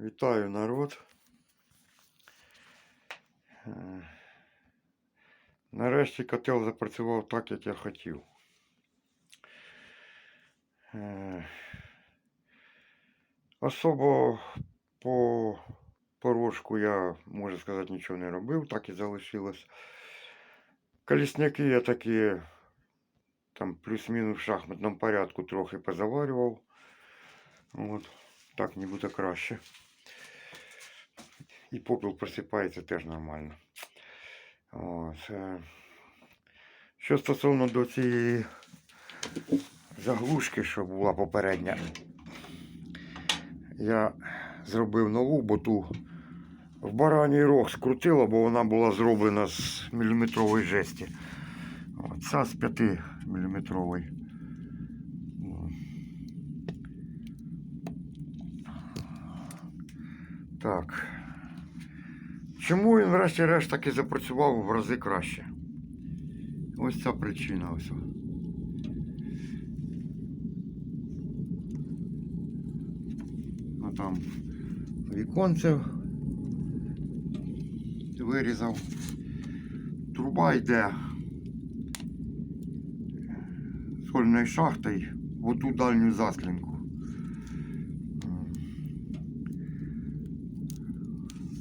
Вітаю народ. Е, Нарешті котел запрацював так, як я хотів. Е, Особо по порошку я, можу сказати, нічого не робив, так і залишилось. Колісняки я такі там плюс-мінус в шахматному порядку трохи позаварював. От. Так нібито краще. І попіл просипається теж нормально. От. е. Що стосовно до цієї заглушки, що була попередня, я зробив нову, бо ту в бараній рог скрутила, бо вона була зроблена з міліметрової жесті. От, з 5 міліметрової. Так. Чому він врешті-решт таки запрацював в рази краще? Ось ця причина ось. А там віконце вирізав. Труба йде з шахти в оту дальню заслінку.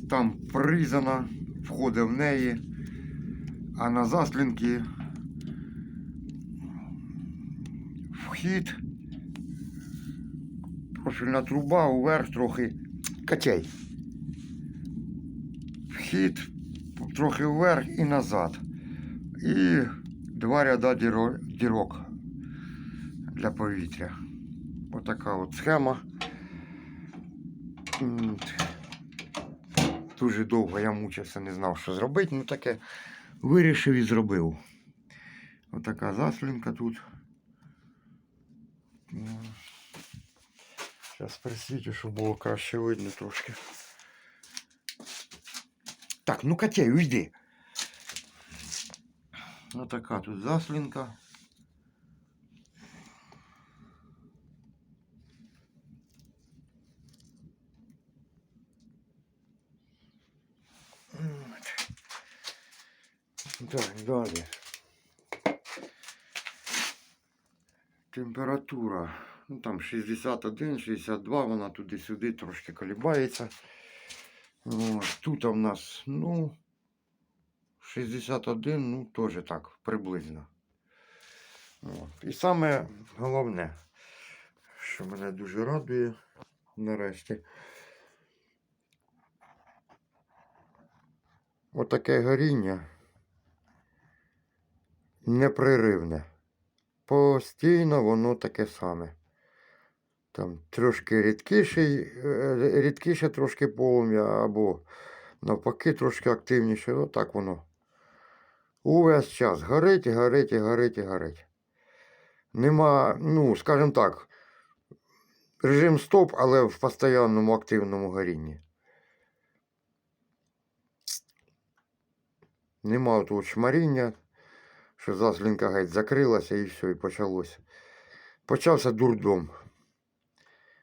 Там прирізана, входить в неї, а на заслінки вхід, профільна труба, уверх трохи качей. Вхід трохи вверх і назад. І два ряда дірок для повітря. Отака от схема. Дуже довго я мучився, не знав, що зробити. Ну таке вирішив і зробив. Отака заслінка тут. Зараз присвітю, щоб було краще видно трошки. Так, ну Катя, уйди. Отака тут заслінка. Так, далі. Температура. Ну там 61, 62, вона туди-сюди трошки колібається. Тут у нас, ну, 61, ну, теж так, приблизно. От. І саме головне, що мене дуже радує нарешті. Отаке горіння непреривне. Постійно воно таке саме. Там трошки рідкіший, е, рідкіше трошки полум'я, або навпаки трошки активніше. Отак воно. Увесь час горить, і горить, і горить, і горить. Нема, ну, скажімо так, режим стоп, але в постійному активному горінні. Нема того чмаріння, що заслінка геть закрилася і все, і почалося. Почався дурдом.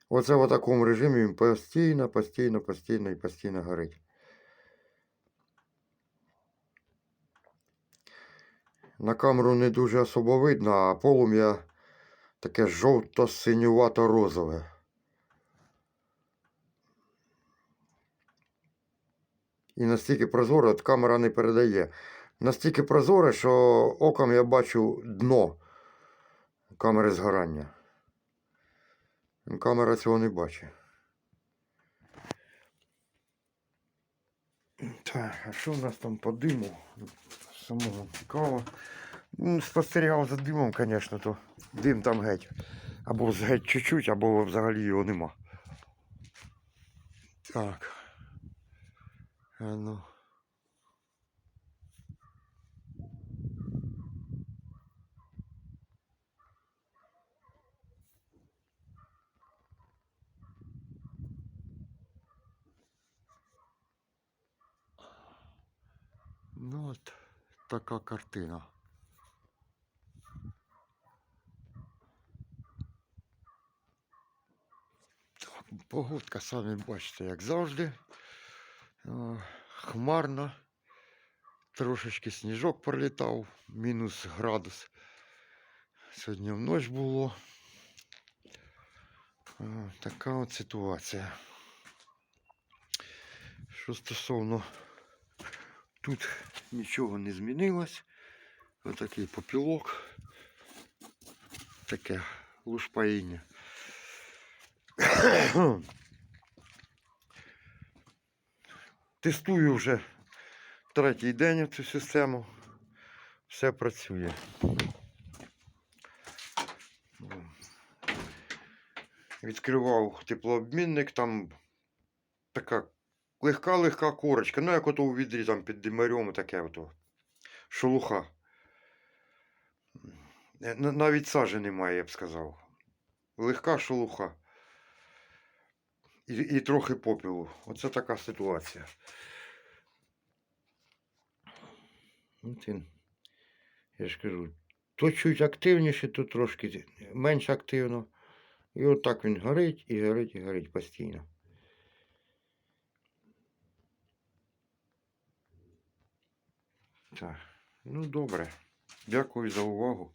Оце в такому режимі він постійно, постійно, постійно і постійно горить. На камеру не дуже особо видно, а полум'я таке жовто-синювато-розове. І настільки прозоре, от камера не передає. Настільки прозоре, що оком я бачу дно камери згорання. Камера цього не бачить. Так, а що в нас там по диму? Самого цікаво. Ну, Спостерігав за димом, звісно, то дим там геть. Або геть чуть-чуть, або взагалі його нема. Так. А ну. Ну от така картина. Погодка, самі бачите, як завжди. О, Хмарно. Трошечки сніжок пролітав, мінус градус. Сьогодні вночі було. Така от ситуація. Що стосовно тут нічого не змінилось. Отакий попілок. Таке лушпаїння. Тестую вже третій день цю систему. Все працює. Відкривав теплообмінник, там така легка-легка корочка. Ну, як ото у відрі там під димарем, таке ото. Шелуха. Е, Навіть сажі немає, я б сказав. Легка шелуха. І, і трохи попілу. Оце така ситуація. От він. Я ж кажу, то чуть активніше, то трошки менш активно. І отак він горить і горить і горить постійно. Так, ну добре. Дякую за увагу.